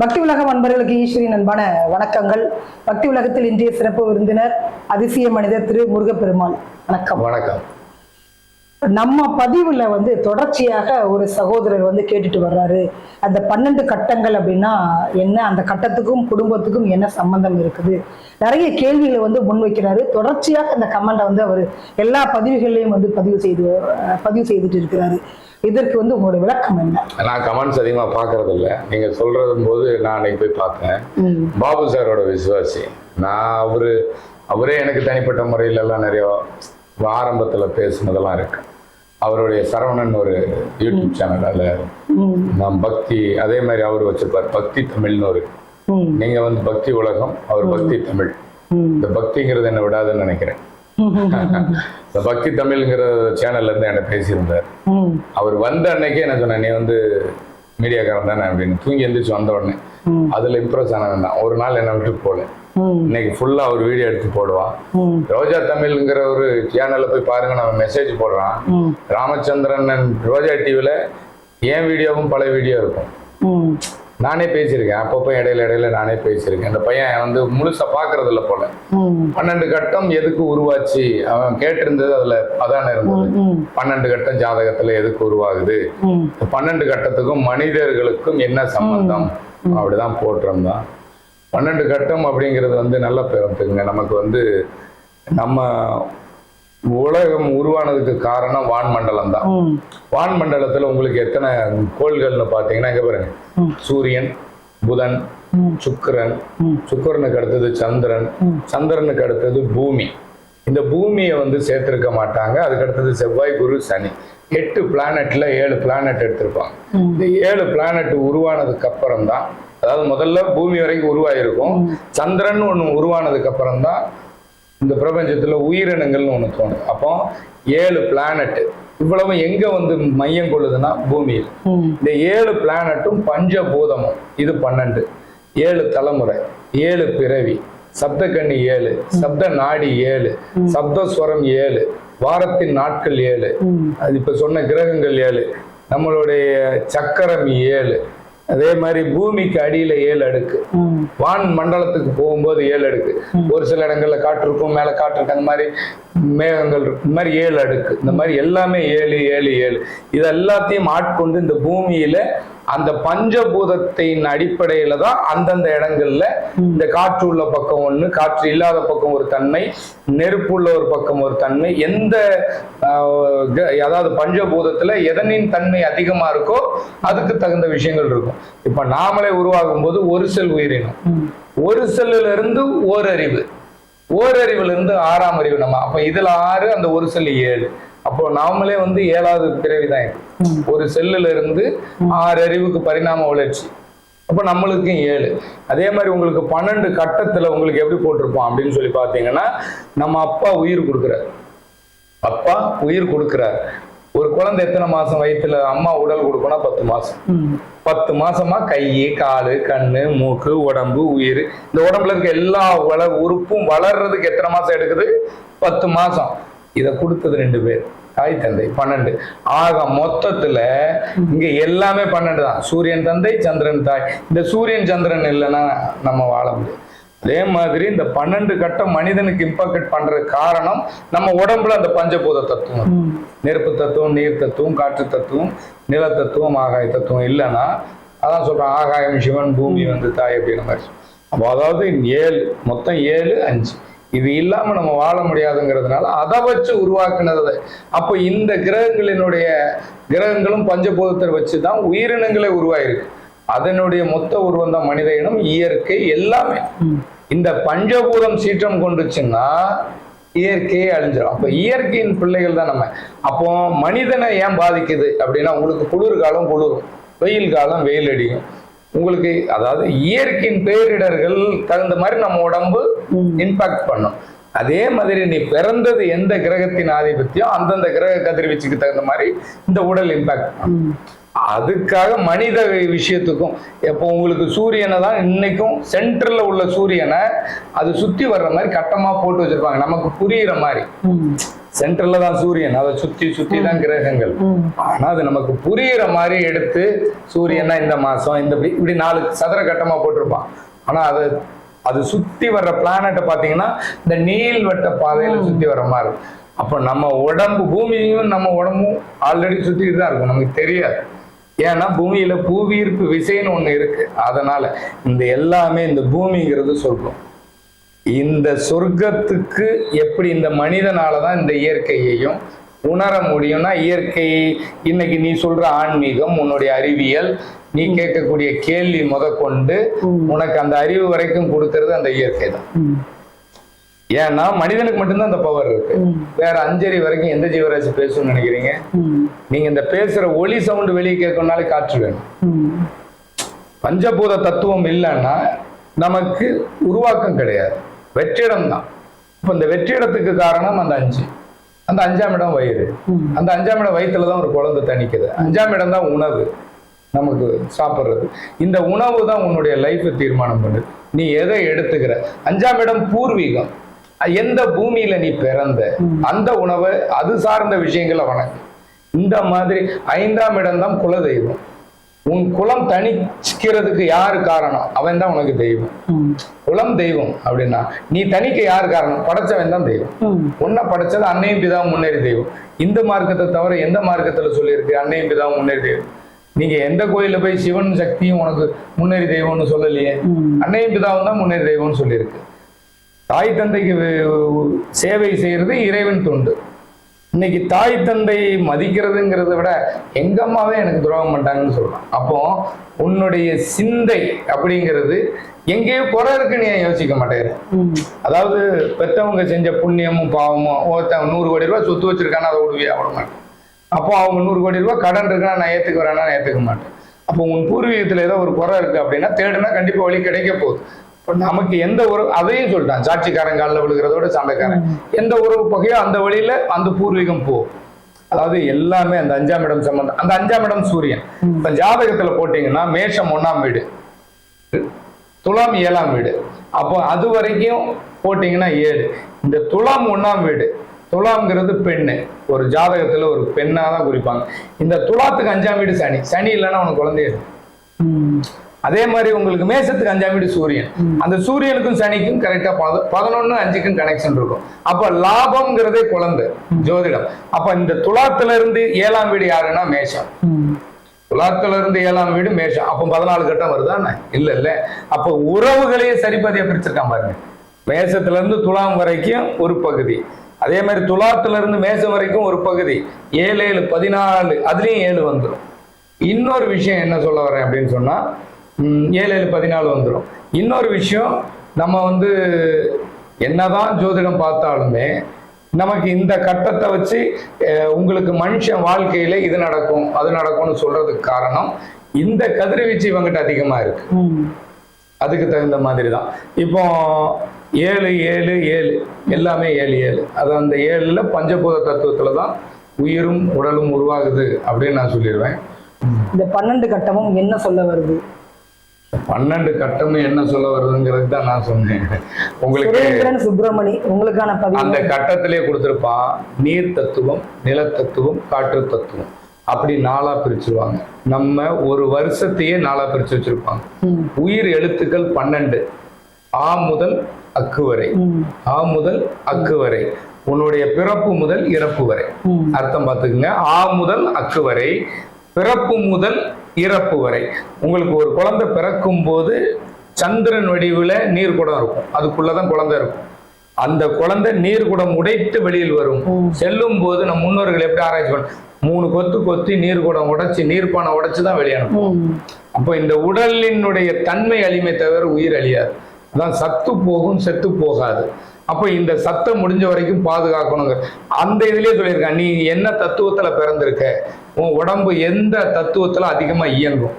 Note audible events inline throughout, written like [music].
பக்தி உலகம் அன்பர்களுக்கு ஈஸ்வரின் அன்பான வணக்கங்கள். பக்தி உலகத்தில் இன்றைய சிறப்பு விருந்தினர் அதிசய மனிதர் திரு முருகப்பெருமான். வணக்கம். வணக்கம். நம்ம பதிவுல வந்து தொடர்ச்சியாக ஒரு சகோதரர் வந்து கேட்டுட்டு வர்றாரு. அந்த பன்னெண்டு கட்டங்கள் அப்படின்னா என்ன அந்த கட்டத்துக்கும் குடும்பத்துக்கும் என்ன சம்பந்தம் இருக்குது? நிறைய கேள்விகளை வந்து முன்வைக்கிறாரு தொடர்ச்சியாக அந்த கமெண்டை வந்து அவர் எல்லா பதிவுகள்லையும் வந்து பதிவு செய்து பதிவு செய்துட்டு இருக்கிறாரு. இதற்கு வந்து உங்களுடைய விளக்கம் என்ன? நான் கமெண்ட்ஸ் அதிகமாக பார்க்கறது இல்ல நீங்க சொல்றது போது நான் அன்னைக்கு போய் பார்த்தேன். பாபு சாரோட விசுவாசி. நான் அவரு அவரே எனக்கு தனிப்பட்ட முறையில எல்லாம் நிறைய ஆரம்பத்துல பேசுனதெல்லாம் இருக்கு. அவருடைய சரவணன் ஒரு யூடியூப் சேனல் அதுல நான் பக்தி அதே மாதிரி அவர் வச்சிருப்பார் பக்தி தமிழ்னு ஒரு. ம், நீங்க வந்து பக்தி உலகம் அவர் பக்தி தமிழ். இந்த பக்திங்கிறது என்ன விடாதுன்னு நினைக்கிறேன். [laughs] இந்த பக்தி தமிழ்ங்கிற சேனல்ல இருந்து என்ன பேசியிருந்தார். அவர் வந்த அன்னைக்கே என்ன சொன்னேன் நீ வந்து மீடியாக்காரன் தானே அப்படின்னு. தூங்கி எந்திரிச்சு வந்த உடனே அதுல இம்ப்ரெஸ் ஆனவன் தான். ஒரு நாள் என்ன விட்டு போல. இன்னைக்கு ஃபுல்லா அவர் வீடியோ எடுத்து போடுவான் ரோஜா தமிழ்ங்கிற ஒரு சேனல்ல போய் பாருங்க நம்ம மெசேஜ் போடுறான். ராமச்சந்திரன் ரோஜா டிவில என் வீடியோவும் பல வீடியோ இருக்கும். நானே பேசியிருக்கேன். அப்பப்போ இடையில இடையில நானே பேசியிருக்கேன். அந்த பையன் வந்து முழுசா பாக்குறது இல்ல போல பன்னெண்டு கட்டம் எதுக்கு உருவாச்சு? அவன் கேட்டிருந்தது அதுல அதான இருந்தது. பன்னெண்டு கட்டம் ஜாதகத்துல எதுக்கு உருவாகுது? இந்த பன்னெண்டு கட்டத்துக்கும் மனிதர்களுக்கும் என்ன சம்பந்தம்? அப்படிதான் போட்டிருந்தான் பன்னெண்டு கட்டம் அப்படிங்கிறது வந்து நல்ல பெருந்துங்க நமக்கு வந்து நம்ம உலகம் உருவானதுக்கு காரணம் வான்மண்டலம் தான். வான்மண்டலத்துல உங்களுக்கு எத்தனை கோள்கள்னு பார்த்தீங்கன்னா இங்க பாருங்க. சூரியன் புதன் சுக்கிரன். சுக்கிரனுக்கு அடுத்தது சந்திரன். சந்திரனுக்கு அடுத்தது பூமி. இந்த பூமியை வந்து சேர்த்திருக்க மாட்டாங்க. அதுக்கு அடுத்தது செவ்வாய் குரு சனி. எட்டு பிளானட்ல ஏழு பிளானட் எடுத்திருப்பாங்க. இந்த ஏழு பிளானட் உருவானதுக்கு அப்புறம் தான் அதாவது முதல்ல பூமி வரைக்கும் உருவாயிருக்கும். சந்திரன் ஒன்று உருவானதுக்கு அப்புறம் தான் இந்த பிரபஞ்சத்துல உயிரினங்கள்னு ஒன்று தோணும். அப்போ ஏழு பிளானட் இவ்வளவு எங்க வந்து மையம் கொள்ளுதுன்னா பூமியில். இந்த ஏழு பிளானட்டும் பஞ்சபூதமும் இது பன்னெண்டு. ஏழு தலைமுறை ஏழு பிறவி சப்தக்கண்ணி ஏழு சப்த நாடி ஏழு சப்தஸ்வரம் ஏழு வாரத்தின் நாட்கள் ஏழு. அது இப்ப சொன்ன கிரகங்கள் ஏழு. நம்மளுடைய சக்கரம் ஏழு. அதே மாதிரி பூமிக்கு அடியில ஏழு அடுக்கு. வான் மண்டலத்துக்கு போகும்போது ஏழு அடுக்கு. ஒரு சில இடங்கள்ல காற்று இருக்கும் மேல காற்று இருக்கு. அந்த மாதிரி மேகங்கள் இருக்கும் இந்த மாதிரி ஏழு அடுக்கு. இந்த மாதிரி எல்லாமே ஏழு ஏழு ஏழு. இது எல்லாத்தையும் ஆட்கொண்டு இந்த பூமியில அந்த பஞ்சபூதத்தின் அடிப்படையில தான் அந்தந்த இடங்கள்ல இந்த காற்று உள்ள பக்கம் ஒண்ணு காற்று இல்லாத பக்கம் ஒரு தன்மை நெருப்பு உள்ள ஒரு பக்கம் ஒரு தன்மை எந்த அதாவது பஞ்சபூதத்துல எதனின் தன்மை அதிகமா இருக்கோ அதுக்கு தகுந்த விஷயங்கள் இருக்கும். இப்ப நாமளே உருவாகும் போது ஒரு செல் உயிரினம். ஒரு செல்லுல இருந்து ஓரறிவு. ஓரறிவுல இருந்து ஆறாம் அறிவு நம்ம. அப்ப இதுல ஆறு அந்த ஒரு செல் ஏழு. அப்போ நாமளே வந்து ஏழாவது பிறவி தான் இது. ம். ஒரு செல்லுல இருந்து ஆறு அறிவுக்கு பரிணாம வளர்ச்சி. அப்ப நம்மளுக்கும் ஏழு. அதே மாதிரி உங்களுக்கு பன்னெண்டு கட்டத்துல உங்களுக்கு எப்படி போட்டிருப்போம் அப்படின்னு சொல்லி பாத்தீங்கன்னா நம்ம அப்பா உயிர் கொடுக்குறாரு. அப்பா உயிர் கொடுக்குறாரு. ஒரு குழந்தை எத்தனை மாசம் வயித்துல? அம்மா உடல் கொடுக்கணும் பத்து மாசம். பத்து மாசமா கை காலு கண்ணு மூக்கு உடம்பு உயிர். இந்த உடம்புல இருக்க எல்லா வள உறுப்பும் வளர்றதுக்கு எத்தனை மாசம் எடுக்குது? பத்து மாசம். இத கொடுத்தது ரெண்டு பேர். தாய் தந்தை பன்னெண்டு. ஆக மொத்தத்துல இங்க எல்லாமே பன்னெண்டு தான். சூரியன் தந்தை சந்திரன் தாய். இந்த சூரியன் சந்திரன் இல்லைன்னா நம்ம வாழ முடியாது. அதே மாதிரி இந்த பன்னெண்டு கட்டம் மனிதனுக்கு இம்பாக்ட் பண்ற காரணம் நம்ம உடம்புல அந்த பஞ்சபூத தத்துவம். நெருப்பு தத்துவம் நீர் தத்துவம் காற்று தத்துவம் நில தத்துவம் ஆகாய தத்துவம் இல்லைன்னா அதான் சொல்றேன் ஆகாயம் சிவன் பூமி வந்து தாய் அப்படிங்கிற மாதிரி. அப்போ அதாவது ஏழு மொத்தம் ஏழு அஞ்சு. இது இல்லாம நம்ம வாழ முடியாதுங்கிறதுனால அதை வச்சு உருவாக்குனது. அப்போ இந்த கிரகங்களினுடைய கிரகங்களும் பஞ்சபூதத்தை வச்சு தான் உயிரினங்களே உருவாயிருக்கு. அதனுடைய மொத்த உருவம் தான் மனித இனம் இயற்கை எல்லாமே. இந்த பஞ்சபூதம் சீற்றம் கொண்டுச்சுன்னா இயற்கையே அழிஞ்சிடும் அப்ப இயற்கையின் பிள்ளைகள் தான் நம்ம. அப்போ மனிதனை ஏன் பாதிக்குது அப்படின்னா உங்களுக்கு குளிர் காலம் குளிரும். வெயில் காலம் வெயில் அடிக்கும் உங்களுக்கு அதாவது இயற்கையின் பேரிடர்கள் தகுந்த மாதிரி நம்ம உடம்பு. இம்பாக்ட் பண்ணும். அதே மாதிரி நீ பிறந்தது எந்த கிரகத்தின் ஆதிபத்தியம் அந்தந்த கிரக கதிர்வீச்சுக்கு தகுந்த மாதிரி இந்த உடல் இம்பாக்ட் பண்ணும். அதுக்காக மனித விஷயத்துக்கும் இப்போ உங்களுக்கு சூரியனை தான் இன்னைக்கும் சென்டர்ல உள்ள சூரியனை அது சுத்தி வர்ற மாதிரி கட்டமா போட்டு வச்சிருப்பாங்க. நமக்கு புரியுற மாதிரி. சென்டர்ல தான் சூரியன். அதை சுத்தி சுத்தி தான் கிரகங்கள். ஆனா அது நமக்கு புரியுற மாதிரி எடுத்து சூரியன்னா இந்த மாசம் இந்த இப்படி நாலு சதுர கட்டமா போட்டிருப்பான். ஆனா அது அது சுத்தி வர்ற பிளானட்டை பாத்தீங்கன்னா இந்த நீள்வட்ட பாதையில சுத்தி வர்ற மாதிரி. அப்ப நம்ம உடம்பு பூமியும் நம்ம உடம்பும் ஆல்ரெடி சுத்திட்டு தான் இருக்கும். நமக்கு தெரியாது. ஏன்னா பூமியில புவியீர்ப்பு விசைன்னு ஒண்ணு இருக்கு. அதனால இந்த எல்லாமே இந்த பூமிங்கிறது சொல்றோம் இந்த சொர்க்கத்துக்கு எப்படி இந்த மனிதனால தான் இந்த இயற்கையையும் உணர முடியும்னா இயற்கை இன்னைக்கு நீ சொல்ற ஆன்மீகம் உன்னுடைய அறிவியல் நீ கேட்கக்கூடிய கேள்வி முதற்கொண்டு உனக்கு அந்த அறிவு வரைக்கும் கொடுக்கறது அந்த இயற்கை தான். ஏன்னா மனிதனுக்கு மட்டும்தான் அந்த பவர் இருக்கு. வேற அஞ்சறி வரைக்கும் எந்த ஜீவராசி பேசணும்னு நினைக்கிறீங்க. நீங்க இந்த பேசுற ஒலி சவுண்ட் வெளியே கேட்கணும்னாலே காற்று வேணும். பஞ்சபூத தத்துவம் இல்லைன்னா நமக்கு உருவாக்கம் கிடையாது. வெற்றிடம் தான். இப்போ இந்த வெற்றிடத்துக்கு காரணம் அந்த அஞ்சு. அந்த அஞ்சாம் இடம் வயிறு. அந்த அஞ்சாம் இடம் வயிற்றுல தான் ஒரு குழந்தை தணிக்குது. அஞ்சாம் இடம் தான் உணவு. நமக்கு சாப்பிட்றது. இந்த உணவு தான் உன்னுடைய லைஃப்பை தீர்மானம் பண்ணுது. நீ எதை எடுத்துக்கிற? அஞ்சாம் இடம் பூர்வீகம். எந்த பூமியில நீ பிறந்த அந்த உணவை அது சார்ந்த விஷயங்களை வணங்கு. இந்த மாதிரி ஐந்தாம் இடம் தான் குலதெய்வம். உன் குலம் தணிக்கிறதுக்கு யாரு காரணம்? அவன் தான் உனக்கு தெய்வம். குலம் தெய்வம் அப்படின்னா நீ தணிக்க யார் காரணம்? படைச்சவன் தான் தெய்வம். உன்னை படைச்சது அன்னையும் பிதாவும் முன்னேறி தெய்வம். இந்த மார்க்கத்தை தவிர எந்த மார்க்கத்துல சொல்லியிருக்கு? அன்னையும் பிதாவும் முன்னேறி தெய்வம். நீங்க எந்த கோயில்ல போய் சிவன் சக்தியும் உனக்கு முன்னேறி தெய்வம்னு சொல்லலையே. அன்னையும் பிதாவும் தான் முன்னேறி தெய்வம்னு சொல்லியிருக்கு. தாய் தந்தைக்கு சேவை செய்யறது இறைவன் தொண்டு. இன்னைக்கு தாய் தந்தை மதிக்கிறதுங்கிறத விட எங்க அம்மாவே எனக்கு துரோகம் பண்ணிட்டாங்கன்னு சொல்லலாம் அப்போ உன்னுடைய சிந்தை அப்படிங்கிறது எங்கேயோ குறை இருக்குன்னு ஏன் யோசிக்க மாட்டேங்கிற? ம். அதாவது பெத்தவங்க செஞ்ச புண்ணியமும் பாவமும் ஒருத்தன் நூறு கோடி ரூபாய் சொத்து வச்சிருக்கானா அதை விடுவியா விட மாட்டேன் அப்போ அவங்க நூறு கோடி ரூபாய் கடன் இருக்குன்னா நான் ஏத்துக்க வரேன்னா நான் ஏத்துக்க மாட்டேன். அப்போ உன் பூர்வீகத்துல ஏதோ ஒரு குறை இருக்கு அப்படின்னா தேடுனா கண்டிப்பா வழி கிடைக்க போகுது. இப்போ நமக்கு எந்த உறவு அதையும் சொல்லிட்டான். சாட்சிக்காரன் காலில் விழுகிறதோட சண்டைக்காரன் எந்த உறவு பகையோ அந்த வழியில அந்த பூர்வீகம் போ அதாவது எல்லாமே அந்த அஞ்சாம் இடம் சம்பந்தம் அந்த அஞ்சாம் இடம் சூரியன். இப்ப ஜாதகத்துல போட்டீங்கன்னா மேஷம் ஒண்ணாம் வீடு துலாம் ஏழாம் வீடு. அப்போ அது வரைக்கும் போட்டீங்கன்னா ஏழு. இந்த துலாம் ஒண்ணாம் வீடு துலாம்ங்கிறது பெண்ணு. ஒரு ஜாதகத்துல ஒரு பெண்ணா தான் குறிப்பாங்க. இந்த துலாத்துக்கு அஞ்சாம் வீடு சனி. சனி இல்லைன்னா உனக்கு குழந்தைய. அதே மாதிரி உங்களுக்கு மேசத்துக்கு அஞ்சாம் வீடு சூரியன். அந்த சூரியனுக்கும் சனிக்கும் கரெக்டா பத பதினொன்னு அஞ்சுக்கும் கனெக்ஷன் இருக்கும். அப்ப லாபம்ங்கிறதே குழந்தை ஜோதிடம். அப்ப இந்த துலாத்துல இருந்து ஏழாம் வீடு யாருன்னா மேஷம். துலாத்துல இருந்து ஏழாம் வீடு மேஷம். அப்போ பதினாலு கட்டம் வருதானே இல்ல இல்ல. அப்ப உறவுகளையே சரிபாதியா பிரிச்சிருக்கான் பாருங்க. மேஷத்துல இருந்து துலாம் வரைக்கும் ஒரு பகுதி. அதே மாதிரி துலாத்துல இருந்து மேஷம் வரைக்கும் ஒரு பகுதி. ஏழு ஏழு பதினாலு அதுலயும் ஏழு வந்துடும் இன்னொரு விஷயம் என்ன சொல்ல வரேன் அப்படின்னு சொன்னா ம், ஏழு ஏழு பதினாலு வந்துடும் இன்னொரு விஷயம் நம்ம வந்து என்னதான் ஜோதிடம் பார்த்தாலுமே நமக்கு இந்த கட்டத்தை வச்சு உங்களுக்கு மனுஷன் வாழ்க்கையில இது நடக்கும் அது நடக்கும்னு சொல்றதுக்கு காரணம் இந்த கதிர்வீச்சு இவங்கிட்ட அதிகமா இருக்கு. அதுக்கு தகுந்த மாதிரி தான் இப்போ ஏழு ஏழு ஏழு. எல்லாமே ஏழு ஏழு. அது அந்த ஏழுல பஞ்சபூத தத்துவத்துல தான் உயிரும் உடலும் உருவாகுது அப்படின்னு நான் சொல்லிடுவேன். இந்த பன்னெண்டு கட்டமும் என்ன சொல்ல வருது? பன்னெண்டு கட்டமும் என்ன சொல்ல வருதுங்கிறது தான் நான் சொன்னேன். உங்களுக்கு சுப்பிரமணி உங்களுக்கான அந்த கட்டத்திலே கொடுத்திருப்பான் நீர் தத்துவம் நிலத்தத்துவம் காற்று தத்துவம். அப்படி நாளா பிரிச்சிருவாங்க. நம்ம ஒரு வருஷத்தையே நாளா பிரிச்சு வச்சிருப்பாங்க. உயிர் எழுத்துக்கள் பன்னெண்டு. ஆ முதல் அக்கு வரை. ஆ முதல் அக்கு வரை. உன்னுடைய பிறப்பு முதல் இறப்பு வரை. அர்த்தம் பார்த்துக்குங்க. ஆ முதல் அக்கு வரை பிறப்பு முதல் இறப்பு வரை. உங்களுக்கு ஒரு குழந்தை பிறக்கும் போது சந்திரன் வடிவுல நீர் குடம் இருக்கும். அதுக்குள்ளதான் குழந்தை இருக்கும். அந்த குழந்தை நீர் குடம் உடைத்து வெளியில் வரும். செல்லும் போது நம் முன்னோர்கள் எப்படி ஆராய்ச்சி பண்ண மூணு கொத்து கொத்தி நீர் குடம் உடைச்சு நீர்ப்பானை உடைச்சு தான் வெளியனுப்பும் ம். அப்போ இந்த உடலினுடைய தன்மை அழிமை தவிர உயிர் அழியாது. அதான் சத்து போகும் செத்து போகாது அப்போ இந்த சத்தை முடிஞ்ச வரைக்கும் பாதுகாக்கணுங்க அந்த இதுலயே சொல்லியிருக்கான் நீ என்ன தத்துவத்துல பிறந்திருக்க உன் உடம்பு எந்த தத்துவத்துல அதிகமா இயங்கும்.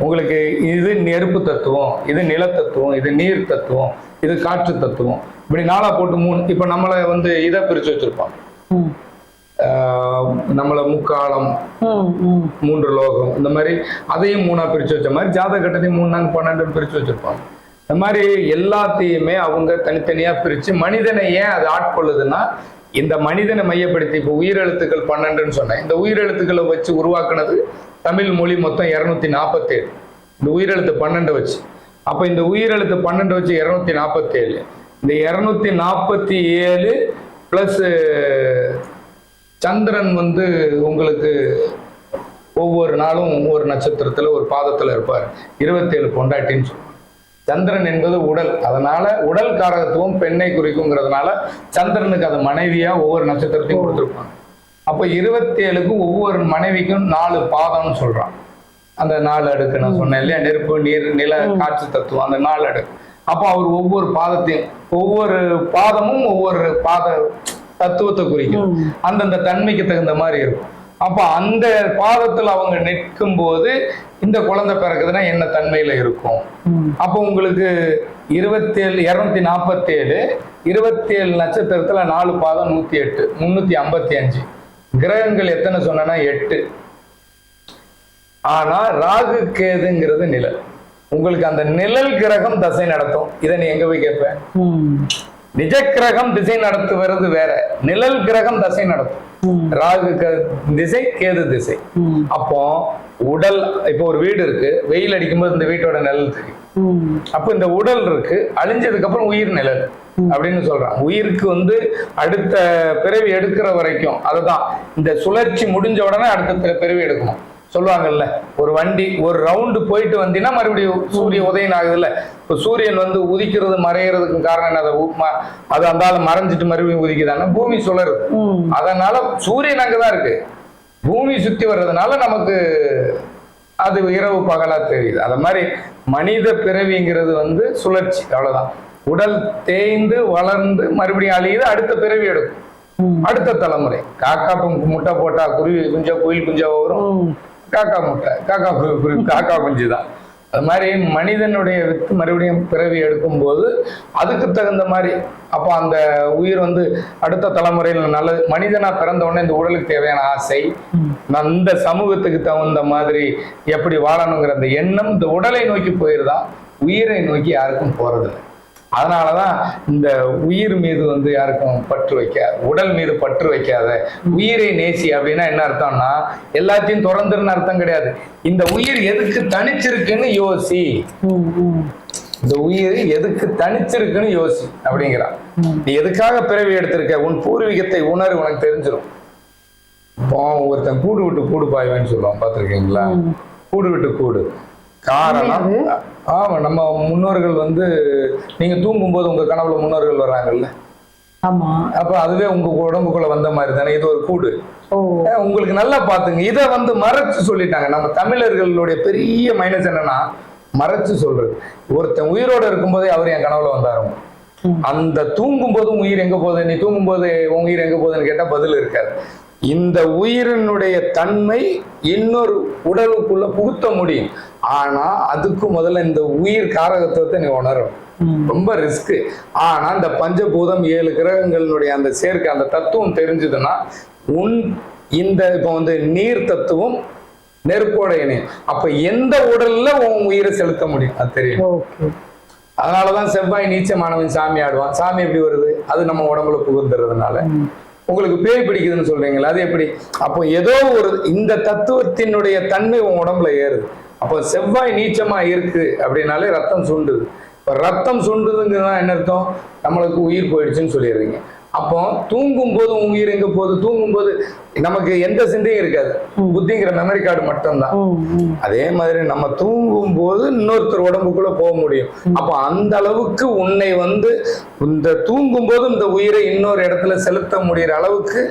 உங்களுக்கு இது நெருப்பு தத்துவம் இது நில தத்துவம் இது நீர் தத்துவம் இது காற்று தத்துவம் இப்படி நாளா போட்டு மூணு இப்போ நம்மளை வந்து இதை ம். ஆஹ் நம்மளை முக்காலம். மூன்று லோகம் இந்த மாதிரி அதையும் மூணா பிரிச்சு வச்ச மாதிரி ஜாதக கட்டத்தையும் மூணு நாங்க பன்னெண்டு பிரிச்சு வச்சிருப்பாங்க இந்த மாதிரி எல்லாத்தையுமே அவங்க தனித்தனியா பிரிச்சு மனிதனை ஏன் அது ஆட்கொள்ளுதுன்னா இந்த மனிதனை மையப்படுத்தி இப்போ உயிரெழுத்துக்கள் பன்னெண்டுன்னு சொன்னேன். இந்த உயிரெழுத்துக்களை வச்சு உருவாக்குனது தமிழ் மொழி மொத்தம் இரநூத்தி நாற்பத்தேழு இந்த உயிரெழுத்து பன்னெண்டு வச்சு. அப்போ இந்த உயிரெழுத்து பன்னெண்டு வச்சு இரநூத்தி நாற்பத்தேழு இந்த இரநூத்தி நாற்பத்தி ஏழு ப்ளஸ் சந்திரன் வந்து உங்களுக்கு ஒவ்வொரு நாளும் ஒவ்வொரு நட்சத்திரத்தில் ஒரு பாதத்தில் இருப்பார். இருபத்தேழு பொண்டாட்டின்னு சொல்லுவாங்க சந்திரன் என்பது உடல். அதனால உடல் காரகத்துவம் பெண்ணை குறிக்குங்கிறதுனால சந்திரனுக்கு அது மனைவியா ஒவ்வொரு நட்சத்திரத்தையும் கொடுத்துருப்பாங்க. அப்போ இருபத்தேழுக்கும் ஒவ்வொரு மனைவிக்கும் நாலு பாதம்னு சொல்றான். அந்த நாலு அடுக்கு நான் சொன்னேன் இல்லையா? நெருப்பு நீர் நில காற்று தத்துவம் அந்த நாலு அடுக்கு. அப்போ அவர் ஒவ்வொரு பாதத்தையும் ஒவ்வொரு பாதமும் ஒவ்வொரு பாத தத்துவத்தை குறிக்கும். அந்தந்த தன்மைக்கு தகுந்த மாதிரி இருக்கும். அப்போ அந்த பாதத்தில் அவங்க நிற்கும் போது இந்த குழந்தை பிறக்குதுன்னா என்ன தன்மையில இருக்கும். அப்போ உங்களுக்கு இருபத்தேழு இரநூத்தி நாற்பத்தேழு இருபத்தேழு நட்சத்திரத்துல நாலு பாதம் நூத்தி எட்டு முன்னூத்தி ஐம்பத்தி அஞ்சு கிரகங்கள் எத்தனை சொன்னேன்னா எட்டு. ஆனா ராகு கேதுங்கிறது நிழல். உங்களுக்கு அந்த நிழல் கிரகம் தசை நடத்தும். இதை நீ எங்க போய் கேட்ப? ம். நிஜ கிரகம் திசை நடத்துவது வேற. நிழல் கிரகம் தசை நடத்தும். ராகு திசை கேது திசை. அப்போ உடல் இப்போ ஒரு வீடு இருக்கு. வெயில் அடிக்கும்போது இந்த வீட்டோட நிழல் தெரியும். அப்போ இந்த உடல் இருக்கு. அழிஞ்சதுக்கு அப்புறம் உயிர் நிழல் அப்படின்னு சொல்றான் உயிருக்கு வந்து அடுத்த பிறவி எடுக்கிற வரைக்கும் அதுதான். இந்த சுழற்சி முடிஞ்ச உடனே அடுத்த பிற- பிறவி எடுக்கணும். சொல்லுவாங்கல்ல ஒரு வண்டி ஒரு ரவுண்டு போயிட்டு வந்தீங்கன்னா மறுபடியும் சூரிய உதயம் ஆகுதுல்ல. இப்போ சூரியன் வந்து உதிக்கிறது மறையிறதுக்கு காரணம் என்ன? அது அது அந்தால மறைஞ்சிட்டு மறுபடியும் உதிக்குதானா? பூமி சுழருது ம். அதனால சூரியன் அங்கதான் இருக்கு. பூமி சுத்தி வர்றதுனால நமக்கு அது இரவு பகலா தெரியுது. அத மாதிரி மனித பிறவிங்கிறது வந்து சுழற்சி அவ்வளவுதான். உடல் தேய்ந்து வளர்ந்து மறுபடியும் அழியுது அடுத்த பிறவி எடுக்கும். அடுத்த தலைமுறை. காக்கா முட்டை போட்டா குருவி குஞ்சா குயில் குஞ்சா வரும். காக்கா முட்டை காக்கா கு- காக்கா குஞ்சு தான். அது மாதிரி மனிதனுடைய வித்து மறுபடியும் பிறவி எடுக்கும்போது அதுக்கு தகுந்த மாதிரி அப்போ அந்த உயிர் வந்து அடுத்த தலைமுறையில் நல்லது மனிதனாக பிறந்த உடனே இந்த உடலுக்கு தேவையான ஆசை அந்த சமூகத்துக்கு தகுந்த மாதிரி எப்படி வாழணுங்கிற அந்த எண்ணம் இந்த உடலை நோக்கி போயிருதான் உயிரை நோக்கி யாருக்கும் போறதில்லை. அதனாலதான் இந்த உயிர் மீது வந்து யாருக்கும் பற்று வைக்காது உடல் மீது பற்று வைக்காத உயிரை நேசி அப்படின்னா என்ன அர்த்தம்னா எல்லாத்தையும் திறந்துருன்னு அர்த்தம் கிடையாது இந்த உயிர் எதுக்கு தனிச்சிருக்குன்னு யோசி. இந்த உயிர் எதுக்கு தனிச்சிருக்குன்னு யோசி அப்படிங்கிறான் ம். நீ எதுக்காக பிறவி எடுத்திருக்க உன் பூர்வீகத்தை உணர்வு உனக்கு தெரிஞ்சிடும் இப்போ ஒருத்தன் கூடு விட்டு கூடு பாய்வேன்னு சொல்லுவான் பார்த்திருக்கீங்களா. கூடு விட்டு கூடு காரணம் ஆமா நம்ம முன்னோர்கள் வந்து நீங்க தூங்கும்போது உங்க கனவுல முன்னோர்கள் வர்றாங்கல்ல? ஆமா. அப்ப அதுவே உங்க உடம்புக்குள்ள வந்த மாதிரி தானே? இது ஒரு கூடு. உங்களுக்கு நல்லா பாத்துங்க இதை வந்து மறைச்சு சொல்லிட்டாங்க. நம்ம தமிழர்களுடைய பெரிய மைனஸ் என்னன்னா மறைச்சு சொல்றது. ஒருத்தன் உயிரோட இருக்கும்போதே அவர் என் கனவுல வந்தாரும். அந்த தூங்கும் போதும் உயிர் எங்க போகுது? நீ தூங்கும் போது உன் உயிர் எங்க போகுதுன்னு கேட்டா பதில் இருக்காது. இந்த உயிரினுடைய தன்மை இன்னொரு உடலுக்குள்ள புகுத்த முடியும். ஆனா அதுக்கு முதல்ல இந்த உயிர் காரகத்துவத்தை நீ உணரும். ரொம்ப ரிஸ்க் ஆனா இந்த பஞ்சபூதம் ஏழு கிரகங்களுடைய அந்த சேர்க்கை அந்த தத்துவம் தெரிஞ்சதுன்னா உன் இந்த இப்போ வந்து நீர் தத்துவம் நெருப்போட இணையும். அப்ப எந்த உடல்ல உன் உயிரை செலுத்த முடியும்? அது தெரியும். அதனாலதான் செவ்வாய் நீச்சமானவன் சாமி ஆடுவான். சாமி எப்படி வருது? அது நம்ம உடம்புல புகுந்துறதுனால. உங்களுக்கு பேய் பிடிக்குதுன்னு சொல்றீங்களா அது எப்படி? அப்போ ஏதோ ஒரு இந்த தத்துவத்தினுடைய தன்மை உன் உடம்புல ஏறுது. அப்போ செவ்வாய் நீச்சமா இருக்கு அப்படின்னாலே ரத்தம் சுண்டுது. இப்போ ரத்தம் சுண்டுதுங்கிறதா என்ன அர்த்தம்? நம்மளுக்கு உயிர் போயிடுச்சுன்னு சொல்லிடுறீங்க. அப்போ தூங்கும் போது உயிர் எங்க போகுது? தூங்கும் போது நமக்கு எந்த சிந்தையும் இருக்காது. புத்திங்கிற மெமரி கார்டு மட்டும்தான். அதே மாதிரி நம்ம தூங்கும் போது இன்னொருத்தர் உடம்புக்குள்ள போக முடியும். அப்ப அந்த அளவுக்கு உன்னை வந்து இந்த தூங்கும் போது இந்த உயிரை இன்னொரு இடத்துல செலுத்த முடியற அளவுக்கு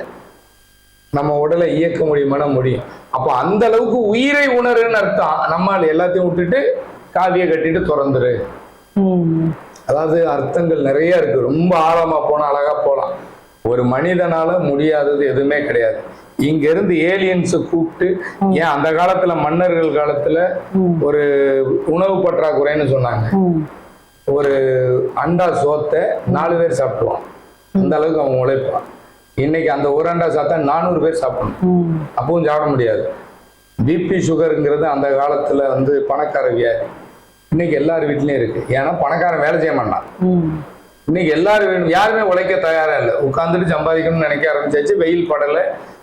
நம்ம உடலை இயக்க முடியுமானா முடியும். அப்போ அந்த அளவுக்கு உயிரை உணருன்னு அர்த்தம். நம்மால் எல்லாத்தையும் விட்டுட்டு காவியை கட்டிட்டு திறந்துரு. அதாவது அர்த்தங்கள் நிறைய இருக்கு. ரொம்ப ஆழமா போனா அழகா போலாம். ஒரு மனிதனால முடியாதது எதுவுமே கிடையாது. இங்க இருந்து ஏலியன்ஸை கூப்பிட்டு ஏன் அந்த காலத்துல மன்னர்கள் காலத்துல. ஒரு உணவு பற்றாக்குறைன்னு சொன்னாங்க. ஒரு அண்டா சோத்தை நாலு பேர் சாப்பிடுவான் அந்த அளவுக்கு அவன் உழைப்பான். இன்னைக்கு அந்த ஒரு அண்டா சாத்தா நானூறு பேர் சாப்பிடணும். அப்பவும் சாப்பிட முடியாது. பிபி சுகருங்கிறது அந்த காலத்துல வந்து பணக்கார வியாதி இன்னைக்கு எல்லார் வீட்லயும் இருக்கு. ஏன்னா பணக்காரன் வேலை செய்ய மாட்டான். இன்னைக்கு எல்லாரும் யாருமே உழைக்க தயாரா இல்லை. உட்காந்துட்டு சம்பாதிக்கணும்னு நினைக்க ஆரம்பிச்சாச்சு வெயில் படல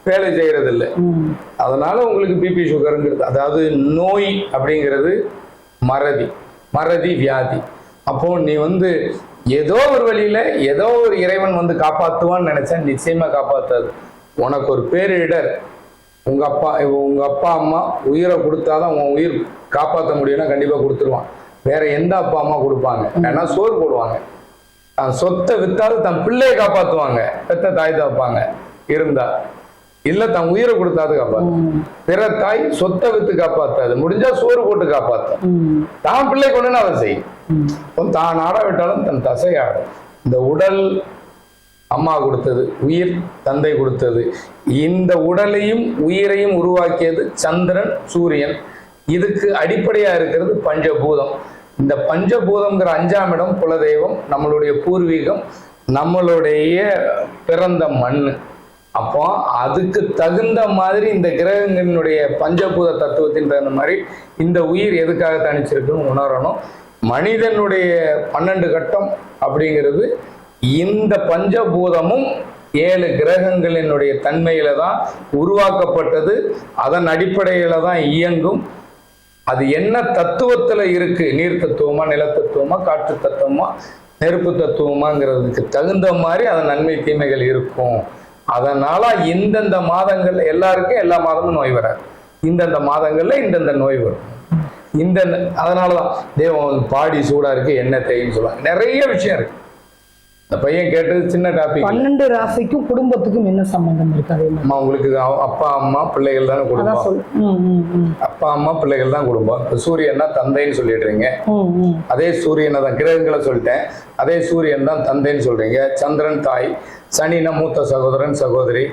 வேலை செய்யறது இல்லை. அதனால உங்களுக்கு பிபி சுகருங்கிறது அதாவது நோய் அப்படிங்கிறது மறதி மறதி வியாதி. அப்போ நீ வந்து ஏதோ ஒரு வழியில ஏதோ ஒரு இறைவன் வந்து காப்பாத்துவான்னு நினைச்சா நிச்சயமா காப்பாத்தாது. உனக்கு ஒரு பேரிடர். உங்க அப்பா உங்க அப்பா அம்மா உயிரை கொடுத்தாதான் உன் உயிர் காப்பாற்ற முடியும்னா கண்டிப்பா கொடுத்துருவான். வேற எந்த அப்பா அம்மா கொடுப்பாங்க? ஏன்னா சோறு போடுவாங்க. சொத்தை வித்தாலும் தன் பிள்ளையை காப்பாத்துவாங்க. பெத்த தாய் தப்பாங்க இருந்தா. இல்ல தன் உயிரை கொடுத்தாது காப்பாத்து. பிற தாய் சொத்தை வித்து காப்பாத்தாது முடிஞ்சா சோறு போட்டு காப்பாத்தும் ம். தான் பிள்ளை கொண்டு அதை செய்யும். தான் ஆட விட்டாலும் தன் தசை ஆடும் இந்த உடல் அம்மா கொடுத்தது உயிர் தந்தை கொடுத்தது. இந்த உடலையும் உயிரையும் உருவாக்கியது சந்திரன் சூரியன். இதுக்கு அடிப்படையா இருக்கிறது பஞ்சபூதம். இந்த பஞ்சபூதம்ங்கிற அஞ்சாம் இடம் குலதெய்வம் நம்மளுடைய பூர்வீகம் நம்மளுடைய பிறந்த மண். அப்போ அதுக்கு தகுந்த மாதிரி இந்த கிரகங்களினுடைய பஞ்சபூத தத்துவத்தின் தகுந்த மாதிரி இந்த உயிர் எதுக்காக தனிச்சிருக்குன்னு உணரணும். மனிதனுடைய பன்னெண்டு கட்டம் அப்படிங்கிறது இந்த பஞ்சபூதமும் ஏழு கிரகங்களினுடைய தன்மையில தான் உருவாக்கப்பட்டது. அதன் அடிப்படையில தான் இயங்கும். அது என்ன தத்துவத்துல இருக்கு? நீர் தத்துவமா நிலத்தத்துவமா காற்று தத்துவமா நெருப்பு தத்துவமாங்கிறதுக்கு தகுந்த மாதிரி அதன் நன்மை தீமைகள் இருக்கும். அதனால இந்தந்த மாதங்கள் எல்லாருக்கும் எல்லா மாதமும் நோய் வராது. இந்தந்த மாதங்கள்ல இந்தந்த நோய் வரும். இந்த அதனாலதான் தேவன் பாடி சூடா இருக்கு என்ன தேய்ன்னு சொல்லுவாங்க. நிறைய விஷயம் இருக்கு. பையன் கேட்டது சின்ன டாபிக் பன்னெண்டு ராசிக்கும் குடும்பத்துக்கும் என்ன சம்பந்தம் இருக்கு? அதே மாதிரி. அம்மா உங்களுக்கு அப்பா அம்மா பிள்ளைகள் தானே குடும்பம். அப்பா அம்மா பிள்ளைகள் தான் குடும்பம். சூரியன்னா தந்தைன்னு சொல்லிடுறீங்க. அதே சூரியனை தான் கிரகங்களை சொல்லிட்டேன். அதே சூரியன் தான் தந்தைன்னு சொல்றீங்க. சந்திரன் தாய் சனினா மூத்த சகோதரன் சகோதரி.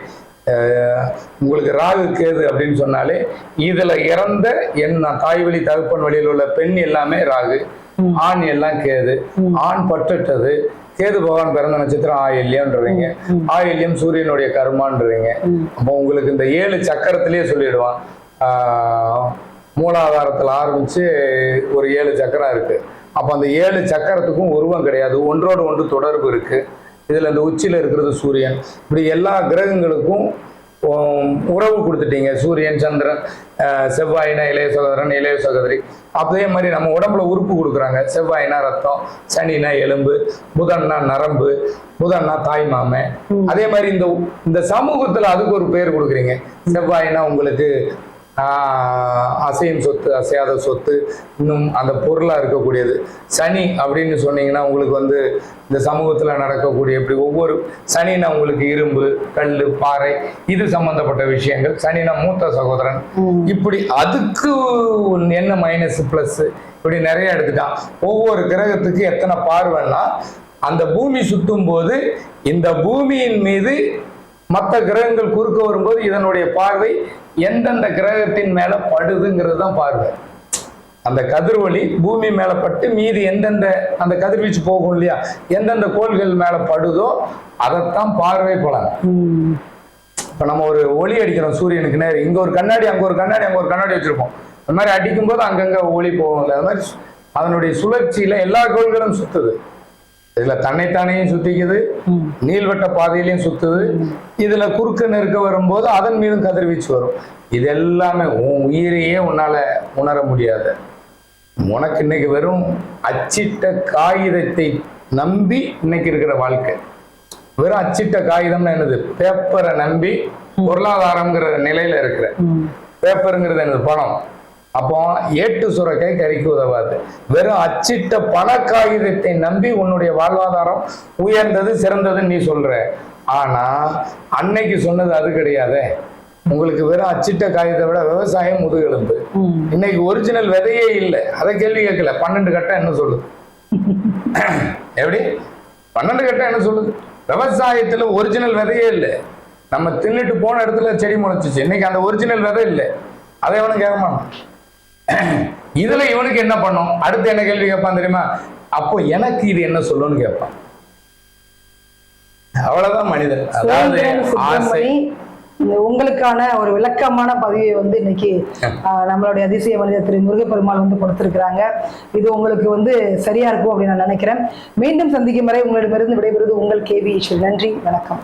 உங்களுக்கு ராகு கேது அப்படின்னு சொன்னாலே இதுல இறந்த என்ன தாய் வழி தகப்பன் வழியில் உள்ள பெண் எல்லாமே ராகு. ஆண் எல்லாம் கேது. ஆண் பட்டுட்டது. கேது பகவான் பிறந்த நட்சத்திரம் ஆயில்யம்ன்றீங்க ஆயில்யம் சூரியனுடைய கர்மான்றீங்க அப்போ உங்களுக்கு இந்த ஏழு சக்கரத்திலேயே சொல்லிடுவான். ஆஹ் மூலாதாரத்தில் ஆரம்பிச்சு ஒரு ஏழு சக்கரம் இருக்கு. அப்போ அந்த ஏழு சக்கரத்துக்கும் உருவம் கிடையாது. ஒன்றோடு ஒன்று தொடர்பு இருக்கு. இதுல இந்த உச்சியில இருக்கிறது சூரியன். இப்படி எல்லா கிரகங்களுக்கும் உறவு கொடுத்துட்டீங்க. சூரியன் சந்திரன் செவ்வாயினா இளைய சகோதரன் இளைய சகோதரி. அதே மாதிரி நம்ம உடம்புல உறுப்பு கொடுக்குறாங்க. செவ்வாயினா ரத்தம் சனினா எலும்பு புதன்னா நரம்பு புதன்னா தாய் மாமன். அதே மாதிரி இந்த இந்த சமூகத்துல அதுக்கு ஒரு பேர் கொடுக்குறீங்க. செவ்வாயினா உங்களுக்கு அசையும் சொத்து அசையாத சொத்து இன்னும் அந்த பொருளா இருக்கக்கூடியது. சனி அப்படின்னு சொன்னீங்கன்னா உங்களுக்கு வந்து இந்த சமூகத்துல நடக்கக்கூடிய இப்படி ஒவ்வொரு சனினா உங்களுக்கு இரும்பு கல் பாறை இது சம்பந்தப்பட்ட விஷயங்கள். சனினா மூத்த சகோதரன். இப்படி அதுக்கு என்ன மைனஸ் பிளஸ் இப்படி நிறைய எடுத்துட்டான். ஒவ்வொரு கிரகத்துக்கு எத்தனை பார்வைன்னா அந்த பூமி சுத்தும் போது இந்த பூமியின் மீது மற்ற கிரகங்கள் குறுக்க வரும்போது இதனுடைய பார்வை எந்தெந்த கிரகத்தின் மேல படுதுங்கிறது தான் பார்வை. அந்த கதிர்வழி பூமி மேல பட்டு மீதி எந்தெந்த அந்த கதிர்வீச்சு போகும் இல்லையா? எந்தெந்த கோள்கள் மேல படுதோ அதைத்தான் பார்வை பலன். இப்ப நம்ம ஒரு ஒளி அடிக்கிறோம் சூரியனுக்கு நேரம் இங்க ஒரு கண்ணாடி அங்க ஒரு கண்ணாடி அங்க ஒரு கண்ணாடி வச்சிருப்போம். அந்த மாதிரி அடிக்கும்போது அங்கங்க ஒளி போகும்ல. அது மாதிரி அதனுடைய சுழற்சியில எல்லா கோள்களும் சுத்துது. இதுல தன்னைத்தானையும் சுத்திக்குது. நீள்வட்ட பாதையிலையும் சுத்துது. இதுல குறுக்க நெருக்க வரும்போது அதன் மீதும் கதிர்வீச்சு வரும். இது எல்லாமே உன் உயிரையே உன்னால உணர முடியாது. உனக்கு இன்னைக்கு வெறும் அச்சிட்ட காகிதத்தை நம்பி இன்னைக்கு இருக்கிற வாழ்க்கை. வெறும் அச்சிட்ட காகிதம்னா என்னது? பேப்பரை நம்பி பொருளாதாரம்ங்கிற நிலையில இருக்கிற. பேப்பருங்கிறது என்னது? பணம். அப்போ ஏட்டு சுரக்காய் கறிக்கு உதவாது. வெறும் அச்சிட்ட பண காகிதத்தை நம்பி உன்னுடைய வாழ்வாதாரம் உயர்ந்தது சிறந்ததுன்னு நீ சொல்ற. ஆனா அன்னைக்கு சொன்னது அது கிடையாதே. உங்களுக்கு வெறும் அச்சிட்ட காகிதத்தை விட விவசாயம் முதுகெலும்பு. இன்னைக்கு ஒரிஜினல் விதையே இல்லை. அதை கேள்வி கேட்கல. பன்னெண்டு கட்டம் என்ன சொல்லுது? [laughs] எப்படி? பன்னெண்டு கட்டம் என்ன சொல்லுது? விவசாயத்துல ஒரிஜினல் விதையே இல்லை. நம்ம தின்னுட்டு போன இடத்துல செடி முளைச்சிச்சு. இன்னைக்கு அந்த ஒரிஜினல் விதை இல்லை. அதை எவனும் கேட்க மாட்டான். [clears throat] இதுல இவனுக்கு என்ன பண்ணும்? அடுத்து என்ன கேள்வி கேட்பான் தெரியுமா? அப்போ எனக்கு இது என்ன சொல்லுன்னு கேட்பான். அவ்வளவுதான் மனிதன். அதாவது ஆசை. உங்களுக்கான ஒரு விளக்கமான பதிவை வந்து இன்னைக்கு நம்மளுடைய அதிசய மனிதர் திரு முருகப்பெருமாள் வந்து கொடுத்திருக்கிறாங்க. இது உங்களுக்கு வந்து சரியா இருக்கும் அப்படின்னு நான் நினைக்கிறேன். மீண்டும் சந்திக்கும் வரை உங்களிடமிருந்து விடைபெறுவது உங்கள் கேவி நன்றி வணக்கம்.